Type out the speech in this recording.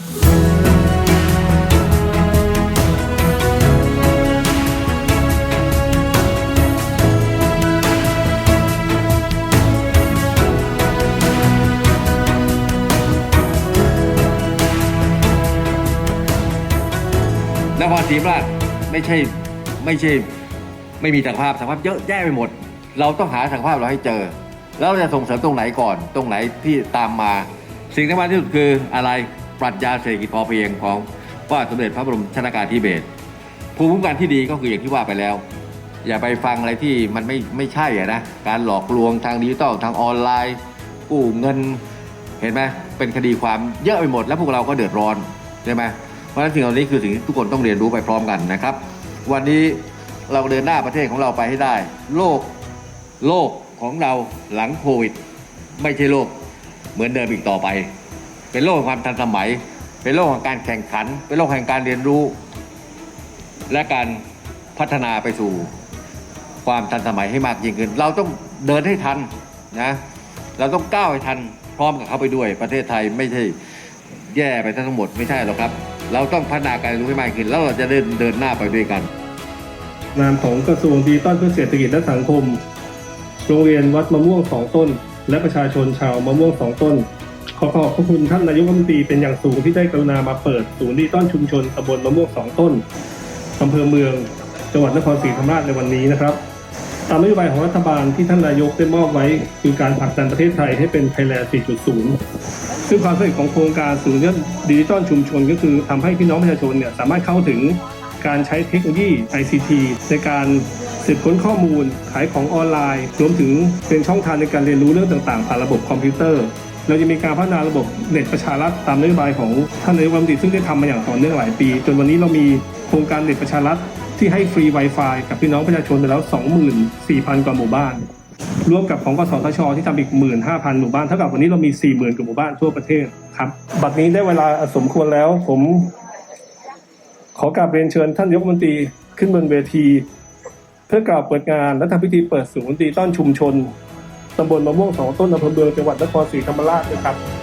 นครศรีธรรมราชไม่ใช่ไม่ใช่ไม่มีศักยภาพศักยภาพเยอะแยะไปหมด เราต้องหาศักยภาพเราให้เจอ แล้วเราจะส่งเสริมตรงไหนก่อน ตรงไหนที่ตามมา สิ่งที่สำคัญที่สุดคืออะไร ปรัชญาเศรษฐกิจพอเพียงของพระบาสมเด็จพระบรมชนากาธิเบศรภูมิคุ้มกันที่ดีก็คืออย่างที่ว่าไปแล้ว อย่าไปฟังอะไรที่มันไม่ไม่ใช่อะนะการหลอกลวงทางดิจิตอลทางออนไลน์ กู้เงินเห็นไหมเป็นคดีความเยอะไปหมด แล้วพวกเราก็เดือดร้อนใช่ไหมเพราะฉะนั้นสิ่งเหล่านี้คือสิ่งที่ทุกคนต้องเรียนรู้ไปพร้อมกันนะครับ วันนี้เราเดินหน้าประเทศของเราไปให้ได้ โลกโลกของเราหลังโควิด ไม่ใช่โลกเหมือนเดิมอีกต่อไป เป็นโลกแห่งความทันสมัย เป็นโลกแห่งการแข่งขัน เป็นโลกแห่งการเรียนรู้ และการพัฒนาไปสู่ความทันสมัยให้มากยิ่งขึ้น เราต้องเดินให้ทันนะเราต้องก้าวให้ทันพร้อมกับเขาไปด้วย ประเทศไทยไม่ใช่แย่ไปทั้งหมดไม่ใช่หรอกครับ เราต้องพัฒนาการเรียนรู้ให้มากขึ้น แล้วเราจะเดินเดินหน้าไปด้วยกัน นามของกระทรวงดิจิทัลเพื่อเศรษฐกิจและสังคม โรงเรียนวัดมะม่วงสองต้น และประชาชนชาวมะม่วงสองต้น ขอขอบพระคุณท่านนายกรัฐมนตรีเป็นอย่างสูงที่ได้กรุณามาเปิดศูนย์ดิจิทัลชุมชนตำบลมะม่วงสองต้นอำเภอเมืองจังหวัดนครศรีธรรมราชในวันนี้นะครับ ตามนโยบายของรัฐบาลที่ท่านนายกได้มอบไว้ คือการผลักดันประเทศไทยให้เป็นไทยแลนด์ 4.0 ซึ่งความสำเร็จของโครงการศูนย์ดิจิทัลชุมชน ก็คือทำให้พี่น้องประชาชนเนี่ยสามารถเข้าถึงการใช้เทคโนโลยี ICT ในการสืบค้นข้อมูล ขายของออนไลน์ รวมถึงเป็นช่องทางในการเรียนรู้เรื่องต่างๆ ผ่านระบบคอมพิวเตอร์ เราจะมีการพัฒนาระบบเน็ตประชารัฐตามนโยบายของท่านนายกรัฐมนตรีซึ่งได้ทำมาอย่างต่อเนื่องหลายปี จนวันนี้เรามีโครงการเน็ตประชารัฐที่ให้ฟรี Wi-Fi กับพี่น้องประชาชนไปแล้ว 24,000 กว่าหมู่บ้านร่วมกับของกสทช ที่ทำอีก 15,000 หมู่บ้าน เท่ากับวันนี้เรามี 40,000 กว่าหมู่บ้านทั่วประเทศครับ บัดนี้ได้เวลาสมควรแล้ว ผม ขอกราบเรียนเชิญท่านยกรัฐมนตรีขึ้นบนเวที เพื่อกล่าวเปิดงานและทำพิธีเปิดศูนย์ดิจิต้อนชุมชน ตำบลมะม่วงสองต้นอำเภอเมืองจังหวัดนครศรีธรรมราชนะครับ